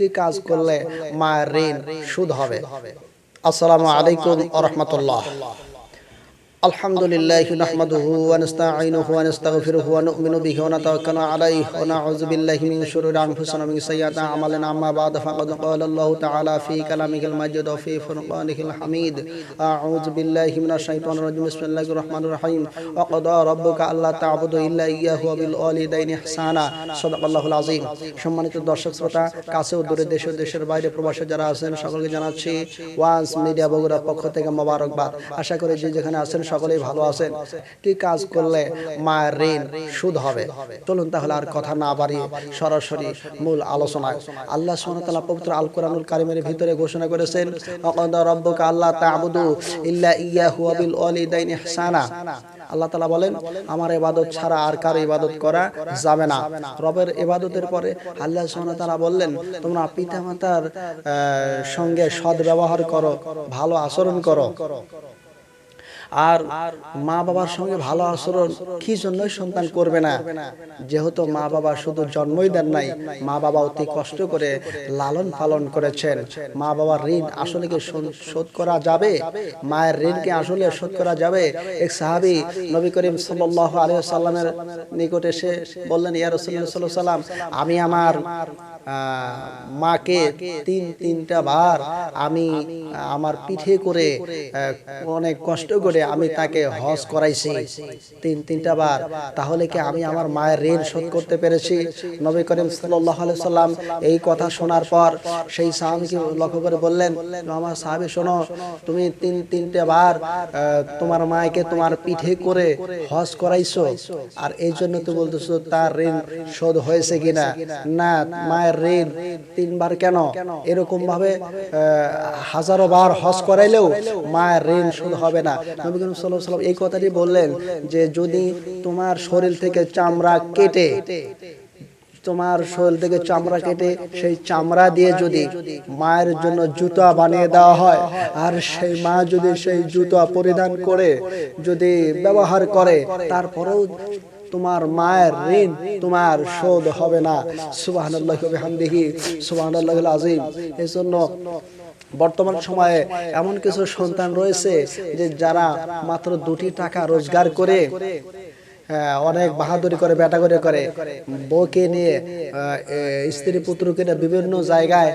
কি কাজ করলে মায়ের ঋণ সুদ হবে। আসসালামু আলাইকুম আরহামতুল্লাহ الحمد لله نحمده ونستعينه ونستغفره ونؤمن به ونتوكل عليه ونعوذ بالله من شرور انفسنا ومن سيئات اعمالنا اما بعد فقد قال الله تعالى في كلامه المجيد وفي فرقانه الحميد اعوذ بالله من الشيطان الرجيم بسم الله الرحمن الرحيم وقضى ربك الا تعبدوا الا اياه وبالوالدين احسانا صدق الله العظيم সম্মানিত দর্শক শ্রোতা কাছে ও দূরে দেশ ও দেশের বাইরে প্রবাসে যারা আছেন সকলকে জানাচ্ছি ওয়ান্স মিডিয়া বগুড়ার পক্ষ থেকে মোবারকবাদ আশা করি যে যেখানে আছেন সকলেই ভালো আছেন। কি কাজ করলে মায়ের ঋণ সুদ হবে? চলুন তাহলে আর কথা না বাড়িয়ে সরাসরি মূল আলোচনায়। আল্লাহ তাআলা পবিত্র আল কোরআনুল কারিমের ভিতরে ঘোষণা করেছেন রাব্বুকা আল্লাহ তা'বুদু ইল্লা ইয়াহু ওয়া বিল ওয়ালিদাইনি ইহসানা। আল্লাহ তালা বলেন আমার ইবাদত ছাড়া আর কারও ইবাদত করা যাবে না। রবের ইবাদতের পরে আল্লাহ সুবহানাহু ওয়া তাআলা বললেন তোমরা পিতামাতার আহ, সঙ্গে সৎ ব্যবহার করো ভালো আচরণ করো। আর মা বাবার সঙ্গে ভালো আচরণ কি জন্যই সন্তান করবে না? যেহেতু মা বাবা শুধু জন্মই দেন নাই মা বাবা অতি কষ্ট করে লালন পালন করেছেন। মা বাবার ঋণ আসলে কি শোধ- করা যাবে? মায়ের ঋণ কি আসলে শোধ করা যাবে? এক সাহাবী নবী করিম সাল্লাল্লাহু আলাইহি সাল্লামের নিকট এসে বললেন, ইয়া রাসূলুল্লাহ সাল্লাম আমি আমার মাকে তিন, তিনটা বার আমি, আমার পিঠে করে অনেক কষ্ট করে আমি তাকে হজ করাইছি। তিন, তিনটা বার। তাহলে কি আমি আমার মায়ের ঋণ শোধ করতে পেরেছি? নবী করিম সাল্লাল্লাহু সাল্লাম এই কথা শোনার পর সেই সাহাবীকে লক্ষ্য করে বললেন আমার সাহাবী, শোনো, তুমি তিন, তিনটা বার তোমার মাকে তোমার পিঠে করে হজ করাইছো। আর এই জন্য তো বলতেছো তার ঋণ শোধ হয়েছে কিনা? না, মায়ের ঋণ তিনবার কেন? এরকম ভাবে হাজারো বার হজ করাইলেও মায়ের ঋণ শোধ হবে না। সাল্লাম এই কথাটি বললেন যে, যদি তোমার শরীর থেকে চামড়া কেটে, তোমার শরীর থেকে চামড়া কেটে সেই চামড়া দিয়ে যদি মায়ের জন্য জুতা বানিয়ে দেওয়া হয়, আর সেই মা যদি সেই জুতা পরিধান করে, যদি ব্যবহার করে, তারপরেও তোমার মায়ের ঋণ, তোমার শোধ হবে না। সুবহানাল্লাহি দেখি সুবাহ আজিম এই জন্য বর্তমান সময়ে এমন কিছু সন্তান রয়েছে যে যারা মাত্র দুটি টাকা রোজগার করে অনেক বাহাদুরি করে বেটা করে, বউকে নিয়ে স্ত্রী পুত্রকে বিভিন্ন জায়গায়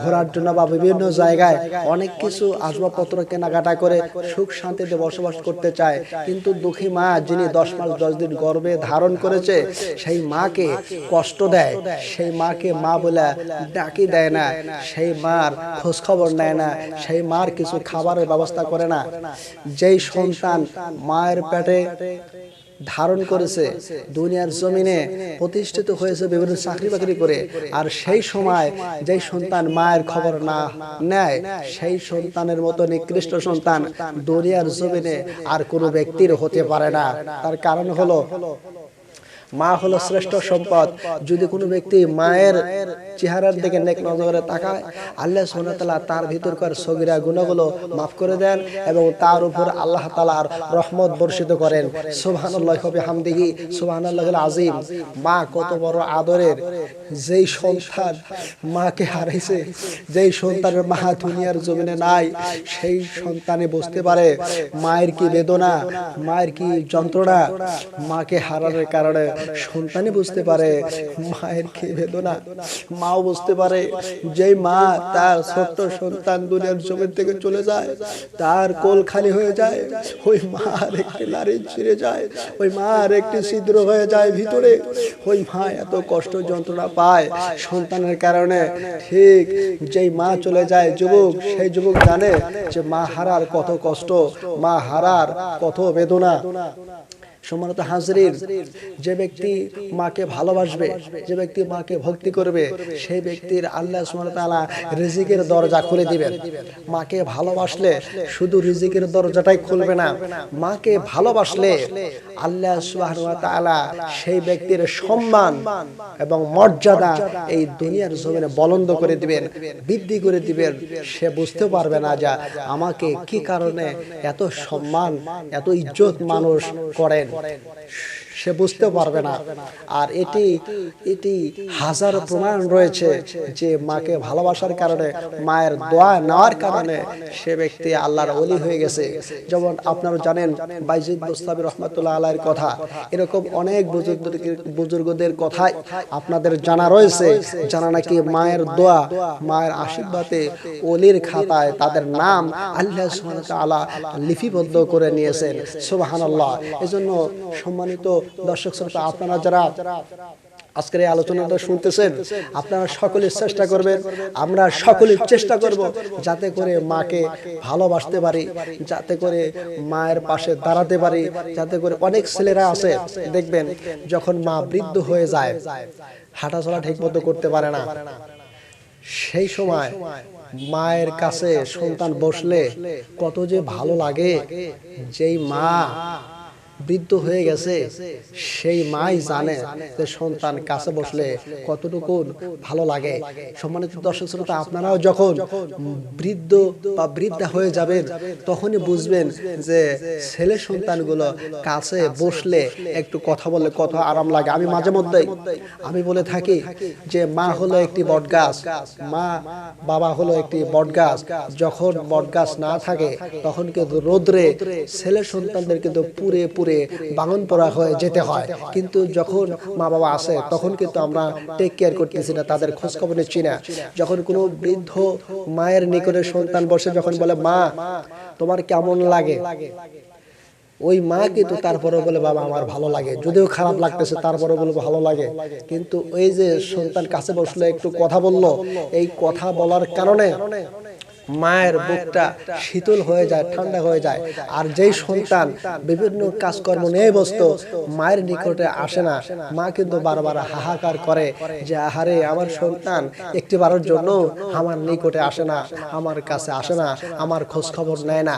ঘোরার জন্য বা বিভিন্ন জায়গায় অনেক কিছু আসবাবপত্র কেনাকাটা করে সুখ শান্তিতে বসবাস করতে চায়। কিন্তু দুঃখী মা, যিনি দশ মাস, দশ দিন গর্বে ধারণ করেছে, সেই মাকে কষ্ট দেয়। সেই মাকে মা বলে, ডাকি দেয় না। সেই মার খোঁজ খবর নেয় না। সেই মার কিছু খাবারের ব্যবস্থা করে না। যেই সন্তান মায়ের পেটে ধারণ করেছে। দুনিয়ার জমিনে প্রতিষ্ঠিত হয়েছে বিভিন্ন চাকরি বাকরি করে। আর সেই সময় যেই সন্তান মায়ের খবর না নেয়, সেই সন্তানের মতো নিকৃষ্ট সন্তান দুনিয়ার জমিনে আর কোনো ব্যক্তির হতে পারে না। তার কারণ হলো মা হলো শ্রেষ্ঠ সম্পদ। যদি কোনো ব্যক্তি মায়ের চেহারার দিকে নেক নজরে তাকায়, আল্লাহ তাআলা তার ভিতরকার সগিরা গুণাগুলো মাফ করে দেন এবং তার উপর আল্লাহ তালার রহমত বর্ষিত করেন। সুবহানাল্লাহি ওয়া বিহামদিহি সুবহানাল্লাহিল আযীম। মা কত বড় আদরের। যেই সন্তান মাকে হারাইছে, যেই সন্তানের মা দুনিয়ার জমিনে নাই, সেই সন্তানে বুঝতে পারে মায়ের কি বেদনা, মায়ের কি যন্ত্রণা। মাকে হারানোর কারণে সন্তানই বুঝতে পারে মায়ের কি বেদনা মাও বুঝতে পারে যেই মা তার ছোট্ট সন্তান দুনিয়ার জমিন থেকে চলে যায় তার কোল খালি হয়ে যায় ওই মার একটি নারী ছিঁড়ে যায় ওই মার একটি ছিদ্র হয়ে যায় ভিতরে ওই মা এত কষ্ট যন্ত্রণা পায় সন্তানের কারণে। ঠিক যেই মা চলে যায় যুবক সেই যুবক জানে যে মা হারার কত কষ্ট মা হারার কত বেদনা। সম্মানিত হাজরির যে ব্যক্তি মাকে ভালোবাসবে, যে ব্যক্তি মাকে ভক্তি করবে, সেই ব্যক্তির আল্লাহ তাআলা রিজিকের দরজা খুলে দিবেন। মাকে ভালোবাসলে শুধু রিজিকের দরজাটাই খুলবে না, মাকে ভালোবাসলে আল্লাহ ওয়া সেই ব্যক্তির সম্মান এবং মর্যাদা এই দুনিয়ার জমিনে বলন্দ করে দিবেন, বৃদ্ধি করে দিবেন। সে বুঝতে পারবে না যা আমাকে কি কারণে এত সম্মান, এত ইজ্জত মানুষ করেন। পড়েন সে বুঝতে পারবে না। আর এটি এটি হাজার প্রমাণ রয়েছে যে মাকে ভালোবাসার কারণে, মায়ের দোয়া নেওয়ার কারণে সে ব্যক্তি আল্লাহর অলি হয়ে গেছে। যেমন আপনারা জানেন বাইজিদ মুস্তাবি রহমতুল্লাহ আলাইয়ের কথা। এরকম অনেক বুজুর্গদের বুজুর্গদের কথাই আপনাদের জানা রয়েছে জানা নাকি মায়ের দোয়া, মায়ের আশীর্বাদে অলির খাতায় তাদের নাম আল্লাহ সুবহানাহু ওয়া লিপিবদ্ধ করে নিয়েছেন। সুবহানাল্লাহ। এজন্য সম্মানিত দর্শক শ্রোতা, আপনারা যারা আজকের এই আলোচনাটা শুনতেছেন, আপনারা সকলে চেষ্টা করবেন, আমরা সকলে চেষ্টা করব যাতে করে মাকে ভালোবাসতে পারি, যাতে করে মায়ের পাশে দাঁড়াতে পারি, যাতে করে অনেক ছেলেরা আছে, দেখবেন যখন মা বৃদ্ধ হয়ে যায়, হাঁটাচলা ঠিক মতো করতে পারে না। সেই সময় মায়ের কাছে সন্তান বসলে কত যে ভালো লাগে, যেই মা বৃদ্ধ হয়ে গেছে, সেই মাই জানে যে সন্তান কাছে বসলে কতটুকু ভালো লাগে। সম্মানিত দর্শক শ্রোতা, আপনারাও যখন বৃদ্ধ বা বৃদ্ধা হয়ে যাবেন, তখনই বুঝবেন যে ছেলে সন্তানগুলো কাছে বসলে একটু কথা বললে কত আরাম লাগে। আমি মাঝে মধ্যেই, আমি বলে থাকি যে মা হলো একটি বটগাছ, মা বাবা হলো একটি বটগাছ। যখন বটগাছ না থাকে, তখন কিন্তু রোদ্রে ছেলে সন্তানদের কিন্তু পুরে পুরে বাঙন পড়া হয়ে যেতে হয়। কিন্তু যখন মা বাবা আসে, তখন কিন্তু আমরা টেক কেয়ার করতেছি না, তাদের খোঁজ খবর নিচ্ছি না। যখন কোনো বৃদ্ধ মায়ের নিকটে সন্তান বসে, যখন বলে, মা, তোমার কেমন লাগে? ওই মা কিন্তু তারপরে বলে, বাবা, আমার ভালো লাগে। যদিও খারাপ লাগতেছে তারপরে বলে ভালো লাগে। কিন্তু ওই যে সন্তান কাছে বসলে, একটু কথা বলল, এই কথা বলার কারণে মায়ের বুকটা শীতল হয়ে যায় ঠান্ডা হয়ে যায়। আর যেই সন্তান বিভিন্ন কাজকর্ম নিয়ে বসত মায়ের নিকটে আসে না। মা কিন্তু বারবার হাহাকার করে যে আহারে আমার সন্তান একটি বারের জন্য আমার নিকটে আসে না আমার কাছে আসে না আমার খোঁজ খবর নেয় না।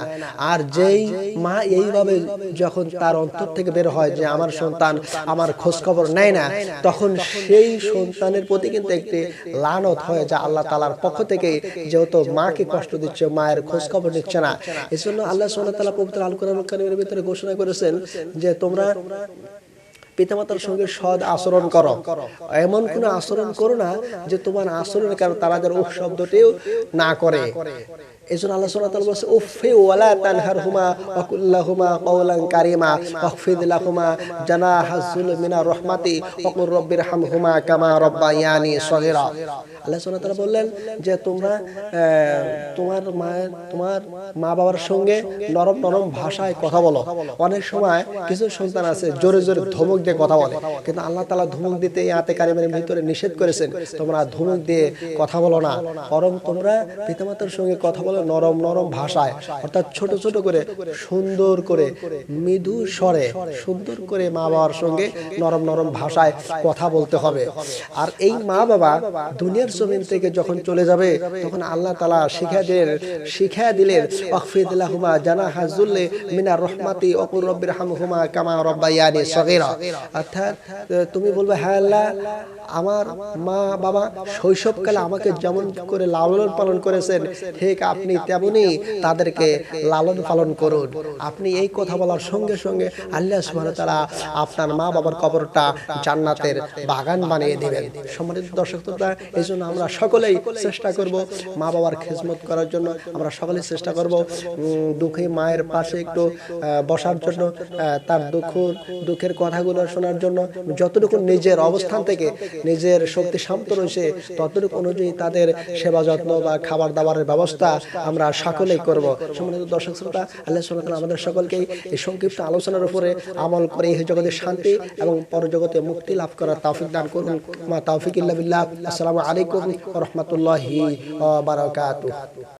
আর যেই মা এইভাবে যখন তার অন্তর থেকে বের হয় যে আমার সন্তান আমার খোঁজ খবর নেয় না তখন সেই সন্তানের প্রতি কিন্তু একটি লানত হয়ে যায়। আল্লাহ তালার পক্ষ থেকে যেহেতু মাকে কষ্ট দিচ্ছে, মায়ের খোঁজ খবর নিচ্ছে না। এই জন্য আল্লাহ তালা পবিত্র আল কোরআন কারিমের ভিতরে ঘোষণা করেছেন যে তোমরা পিতামাতার সঙ্গে সদ আচরণ করো। এমন কোন আচরণ করো না যে তোমার আচরণের কারণে তারা যেন শব্দটিও না করে। আল্লাহ সুবহানাহু ওয়া বলছে ওয়ালা তানহারহুমা ওয়া কওলান কারীমা লাহুমা জানাহাজুল মিনার রাহমাতি ওয়া হামহুমা কামা রাব্বায়ানি আল্লাহ সুবহানাহু ওয়া বললেন যে, তোমরা তোমার তোমার মা বাবার সঙ্গে নরম নরম ভাষায় কথা বলো। অনেক সময় কিছু সন্তান আছে, জোরে জোরে ধমক দিয়ে কথা বলে। কিন্তু আল্লাহ তাআলা ধমক দিতে এই আতে কারিমের ভিতরে নিষেধ করেছেন, তোমরা ধমক দিয়ে কথা বলো না। বরং তোমরা পিতামাতার সঙ্গে কথা বলো নরম নরম ভাষায়, অর্থাৎ ছোট ছোট করে, সুন্দর করে, মৃদু স্বরে, সুন্দর করে মা বাবার সঙ্গে নরম নরম ভাষায় কথা বলতে হবে। আর এই মা বাবা দুনিয়ার জমিন থেকে যখন চলে যাবে, তখন আল্লাহ তালা শিখা দিলেন শিখা দিলেন অকফিদুল্লাহুমা জানা হাজুল্লে মিনা রহমাতি অকুর রব্বির হামহুমা কামা রব্বাইয়ানি সগীরা। অর্থাৎ, তুমি বলবে হ্যাঁ আল্লাহ, আমার মা বাবা শৈশবকালে আমাকে যেমন করে লালন পালন করেছেন, ঠিক আপনি তেমনি তাদেরকে লালন পালন করুন। আপনি এই কথা বলার সঙ্গে সঙ্গে আল্লাহ সুবহানাহু তাআলা আপনার মা বাবার কবরটা জান্নাতের বাগান বানিয়ে দেবেন। সম্মানিত দর্শক এই জন্য আমরা সকলেই চেষ্টা করব মা বাবার খেজমত করার জন্য। আমরা সকলেই চেষ্টা করব দুঃখী মায়ের পাশে একটু বসার জন্য তার দুঃখ, দুঃখের কথাগুলো শোনার জন্য। যতটুকু নিজের অবস্থান থেকে নিজের শক্তি সামর্থ্য রয়েছে, ততটুকু অনুযায়ী তাদের সেবা যত্ন বা খাবার দাবারের ব্যবস্থা আমরা সকলেই করব। সম্মানিত দর্শক শ্রোতা, আল্লাহ ওয়া আমাদের সকলকেই এই সংক্ষিপ্ত আলোচনার উপরে আমল করে এই জগতে শান্তি এবং পরজগতে মুক্তি লাভ করার তাফিক দান করুন। মা তাফিক ইল্লা আসসালামু আলাইকুম রহমতুল্লাহি বারাকাতুহু।